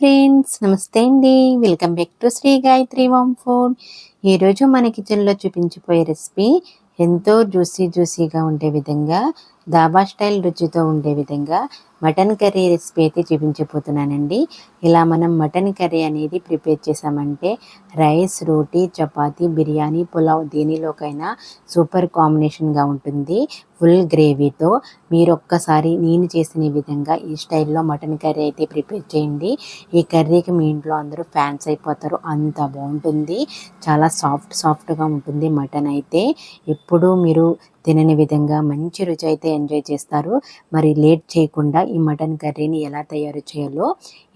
Friends నమస్తే అండి. Welcome back to Sri Gayatri warm food ఈరోజు మన కిచెన్లో చూపించిపోయే రెసిపీ ఎంతో జ్యూసీ జ్యూసీగా ఉండే విధంగా దాబా స్టైల్ రుచితో ఉండే విధంగా మటన్ కర్రీ రెసిపీ అయితే చూపించబోతున్నానండి. ఇలా మనం మటన్ కర్రీ అనేది ప్రిపేర్ చేసామంటే రైస్ రోటీ చపాతీ బిర్యానీ పులావ్ దేనిలోకైనా సూపర్ కాంబినేషన్గా ఉంటుంది. ఫుల్ గ్రేవీతో మీరు ఒక్కసారి నేను చేసిన విధంగా ఈ స్టైల్లో మటన్ కర్రీ అయితే ప్రిపేర్ చేయండి. ఈ కర్రీకి మీ ఇంట్లో అందరూ ఫ్యాన్స్ అయిపోతారు. అంత బాగుంటుంది. చాలా సాఫ్ట్ సాఫ్ట్గా ఉంటుంది మటన్ అయితే. ఎప్పుడూ మీరు తినని విధంగా మంచి రుచి అయితే ఎంజాయ్ చేస్తారు. మరి లేట్ చేయకుండా ఈ మటన్ కర్రీని ఎలా తయారు చేయాలో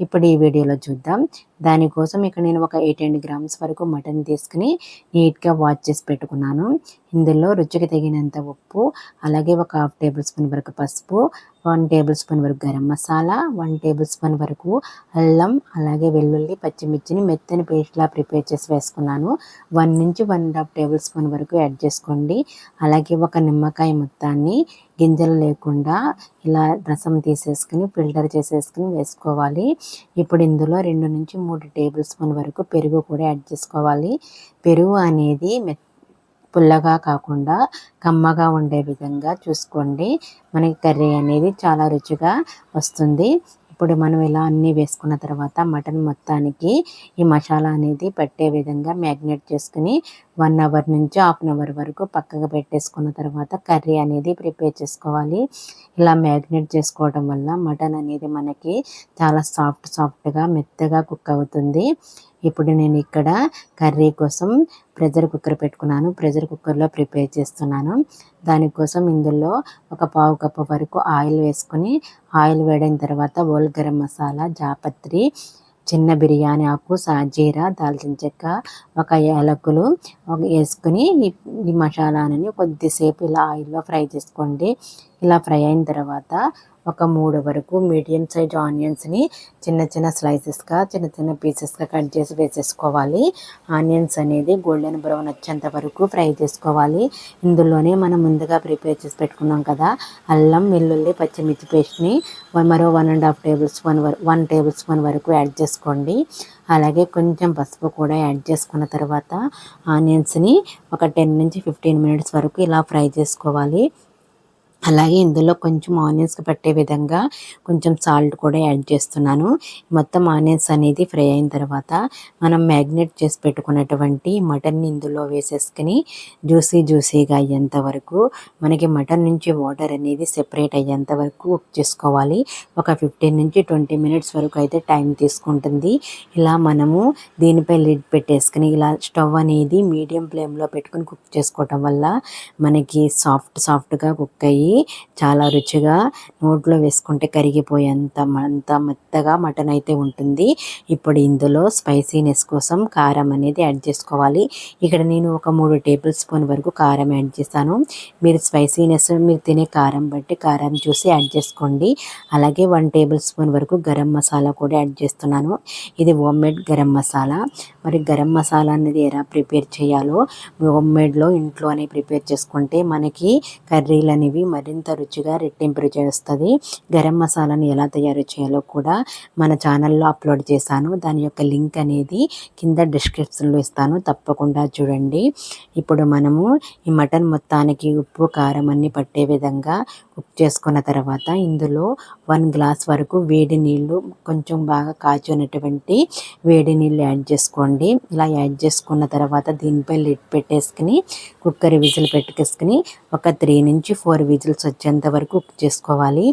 ఇప్పుడు ఈ వీడియోలో చూద్దాం. దానికోసం ఇక్కడ నేను ఒక ఎయిట్ ఎయిట్ గ్రామ్స్ వరకు మటన్ తీసుకుని నీట్గా వాష్ చేసి పెట్టుకున్నాను. ఇందులో రుచికి తగినంత ఉప్పు అలాగే ఒక హాఫ్ టేబుల్ స్పూన్ వరకు పసుపు వన్ టేబుల్ స్పూన్ వరకు garam masala one tablespoon వరకు అల్లం అలాగే వెల్లుల్లి పచ్చిమిర్చిని మెత్తని పేస్ట్లా ప్రిపేర్ చేసి వేసుకున్నాను. వన్ నుంచి one and half tablespoon వరకు యాడ్ చేసుకోండి. అలాగే ఒక నిమ్మకాయ మొత్తాన్ని గింజలు లేకుండా ఇలా రసం తీసేసుకుని ఫిల్టర్ చేసేసుకుని వేసుకోవాలి. ఇప్పుడు ఇందులో రెండు నుంచి మూడు టేబుల్ స్పూన్ వరకు పెరుగు కూడా యాడ్ చేసుకోవాలి. పెరుగు అనేది మె పుల్లగా కాకుండా కమ్మగా ఉండే విధంగా చూసుకోండి. మనకి కర్రీ అనేది చాలా రుచిగా వస్తుంది. ఇప్పుడు మనం ఇలా అన్నీ వేసుకున్న తర్వాత మటన్ మొత్తానికి ఈ మసాలా అనేది పెట్టే విధంగా మ్యాగ్నేట్ చేసుకుని వన్ అవర్ నుంచి హాఫ్ అన్ అవర్ వరకు పక్కగా పెట్టేసుకున్న తర్వాత కర్రీ అనేది ప్రిపేర్ చేసుకోవాలి. ఇలా మ్యాగ్నేట్ చేసుకోవడం వల్ల మటన్ అనేది మనకి చాలా సాఫ్ట్ సాఫ్ట్గా మెత్తగా కుక్ అవుతుంది. ఇప్పుడు నేను ఇక్కడ కర్రీ కోసం ప్రెషర్ కుక్కర్ పెట్టుకున్నాను. ప్రెషర్ కుక్కర్లో ప్రిపేర్ చేస్తున్నాను. దానికోసం ఇందులో ఒక పావు కప్పు వరకు ఆయిల్ వేసుకొని ఆయిల్ వేడిన తర్వాత ఓల్ గరం మసాలా జాపత్రి చిన్న బిర్యానీ ఆకు సాజీరా దాల్చిన చెక్క ఒక యాలకులు వేసుకుని ఈ మసాలాని కొద్దిసేపు ఇలా ఆయిల్లో ఫ్రై చేసుకోండి. ఇలా ఫ్రై అయిన తర్వాత ఒక మూడు వరకు మీడియం సైజ్ ఆనియన్స్ని చిన్న చిన్న స్లైసెస్గా చిన్న చిన్న పీసెస్గా కట్ చేసి వేసేసుకోవాలి. ఆనియన్స్ అనేది గోల్డెన్ బ్రౌన్ వచ్చేంత వరకు ఫ్రై చేసుకోవాలి. ఇందులోనే మనం ముందుగా ప్రిపేర్ చేసి పెట్టుకున్నాం కదా అల్లం వెల్లుల్లి పచ్చిమిర్చి పేస్ట్ని మరో one and half tablespoon one tablespoon వరకు యాడ్ చేసుకోండి. అలాగే కొంచెం పసుపు కూడా యాడ్ చేసుకున్న తర్వాత ఆనియన్స్ని ఒక టెన్ నుంచి ఫిఫ్టీన్ మినిట్స్ వరకు ఇలా ఫ్రై చేసుకోవాలి. అలాగే ఇందులో కొంచెం ఆనియన్స్కి పట్టే విధంగా కొంచెం సాల్ట్ కూడా యాడ్ చేస్తున్నాను. మొత్తం ఆనియన్స్ అనేది ఫ్రై అయిన తర్వాత మనం మ్యాగ్నేట్ చేసి పెట్టుకున్నటువంటి మటన్ని ఇందులో వేసేసుకుని జ్యూసీ జ్యూసీగా అయ్యేంత వరకు మనకి మటన్ నుంచి వాటర్ అనేది సెపరేట్ అయ్యేంత వరకు కుక్ చేసుకోవాలి. ఒక ఫిఫ్టీన్ నుంచి ట్వంటీ మినిట్స్ వరకు అయితే టైం తీసుకుంటుంది. ఇలా మనము దీనిపై లిడ్ పెట్టేసుకుని ఇలా స్టవ్ అనేది మీడియం ఫ్లేమ్లో పెట్టుకుని కుక్ చేసుకోవటం వల్ల మనకి సాఫ్ట్ సాఫ్ట్గా కుక్ అయ్యి చాలా రుచిగా నోట్లో వేసుకుంటే కరిగిపోయేంత అంత మెత్తగా మటన్ అయితే ఉంటుంది. ఇప్పుడు ఇందులో స్పైసీనెస్ కోసం కారం అనేది యాడ్ చేసుకోవాలి. ఇక్కడ నేను ఒక మూడు టేబుల్ స్పూన్ వరకు కారం యాడ్ చేస్తాను. మీరు స్పైసీనెస్ మీరు తినే కారం బట్టి కారం చూసి యాడ్ చేసుకోండి. అలాగే వన్ టేబుల్ స్పూన్ వరకు గరం మసాలా కూడా యాడ్ చేస్తున్నాను. ఇది హోమ్మేడ్ గరం మసాలా. మరి గరం మసాలా అనేది ఎలా ప్రిపేర్ చేయాలో హోమ్మేడ్లో ఇంట్లోనే ప్రిపేర్ చేసుకుంటే మనకి కర్రీలు అనేవి మరింత రుచిగా రెట్టింపు చేస్తుంది. గరం మసాలాను ఎలా తయారు చేయాలో కూడా మన ఛానల్లో అప్లోడ్ చేశాను. దాని యొక్క లింక్ అనేది కింద డిస్క్రిప్షన్లో ఇస్తాను. తప్పకుండా చూడండి. ఇప్పుడు మనము ఈ మటన్ మొత్తానికి ఉప్పు కారం అన్ని పట్టే విధంగా కుక్ చేసుకున్న తర్వాత ఇందులో వన్ గ్లాస్ వరకు వేడి నీళ్ళు కొంచెం బాగా కాచినటువంటి వేడి నీళ్ళు యాడ్ చేసుకోండి. ఇలా యాడ్ చేసుకున్న తర్వాత దీనిపై లిడ్ పెట్టేసుకుని కుక్కర్ విజిల్ పెట్టుకేసుకుని ఒక త్రీ నుంచి ఫోర్ విజిల్స్ వచ్చేంత వరకు కుక్ చేసుకోవాలి.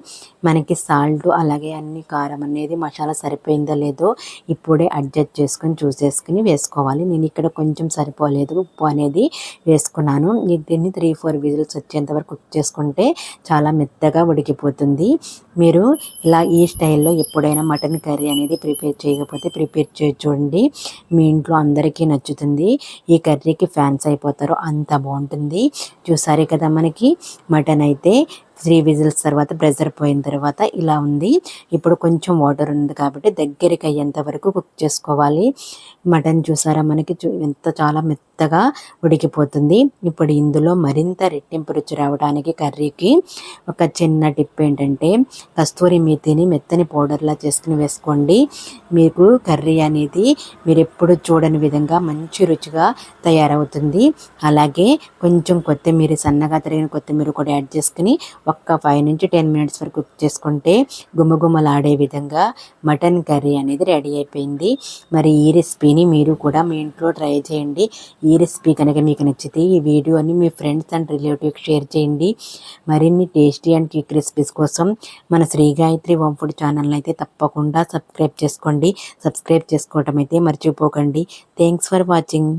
మనకి సాల్ట్ అలాగే అన్ని కారం అనేది మసాలా సరిపోయిందో లేదో ఇప్పుడే అడ్జస్ట్ చేసుకొని చూసేసుకుని వేసుకోవాలి. నేను ఇక్కడ కొంచెం సరిపోలేదు ఉప్పు అనేది వేసుకున్నాను. దీన్ని త్రీ ఫోర్ విజిల్స్ వచ్చేంత వరకు కుక్ చేసుకుంటే చాలా మెత్తగా ఉడికిపోతుంది. మీరు ఇలా ఈ స్టైల్లో ఎప్పుడైనా మటన్ కర్రీ అనేది ప్రిపేర్ చేయకపోతే ప్రిపేర్ చేసి చూడండి. మీ ఇంట్లో అందరికీ నచ్చుతుంది. ఈ కర్రీకి ఫ్యాన్స్ అయిపోతారు అంత బాగుంటుంది. చూసారే కదా మనకి మటన్ అయితే. అయితే త్రీ విజిల్స్ తర్వాత ప్రెజర్ పోయిన తర్వాత ఇలా ఉంది. ఇప్పుడు కొంచెం వాటర్ ఉంది కాబట్టి దగ్గరికి అయ్యేంత వరకు కుక్ చేసుకోవాలి. మటన్ చూసారా మనకి ఎంత చాలా మెత్తగా ఉడికిపోతుంది. ఇప్పుడు ఇందులో మరింత రెట్టింపు రుచి రావడానికి కర్రీకి ఒక చిన్న టిప్ ఏంటంటే కస్తూరి మేతిని మెత్తని పౌడర్లా చేసుకుని వేసుకోండి. మీకు కర్రీ అనేది మీరు ఎప్పుడు చూడని విధంగా మంచి రుచిగా తయారవుతుంది. అలాగే కొంచెం కొత్తిమీర సన్నగా తరిగిన కొత్తిమీర కూడా యాడ్ చేసుకుని ఒక్క ఫైవ్ నుంచి టెన్ మినిట్స్ వరకు కుక్ చేసుకుంటే గుమగుమలాడే విధంగా మటన్ కర్రీ అనేది రెడీ అయిపోయింది. మరి ఈ రెసిపీని మీరు కూడా మీ ఇంట్లో ట్రై చేయండి. ఈ రెసిపీ కనుక మీకు నచ్చితే ఈ వీడియోని మీ ఫ్రెండ్స్ అండ్ రిలేటివ్కి షేర్ చేయండి. మరిన్ని టేస్టీ అండ్ క్విక్ రెసిపీస్ కోసం మన శ్రీ గాయత్రి హోమ్ ఫుడ్ ఛానల్ని అయితే తప్పకుండా సబ్స్క్రైబ్ చేసుకోండి. సబ్స్క్రైబ్ చేసుకోవటం అయితే మర్చిపోకండి. Thanks for watching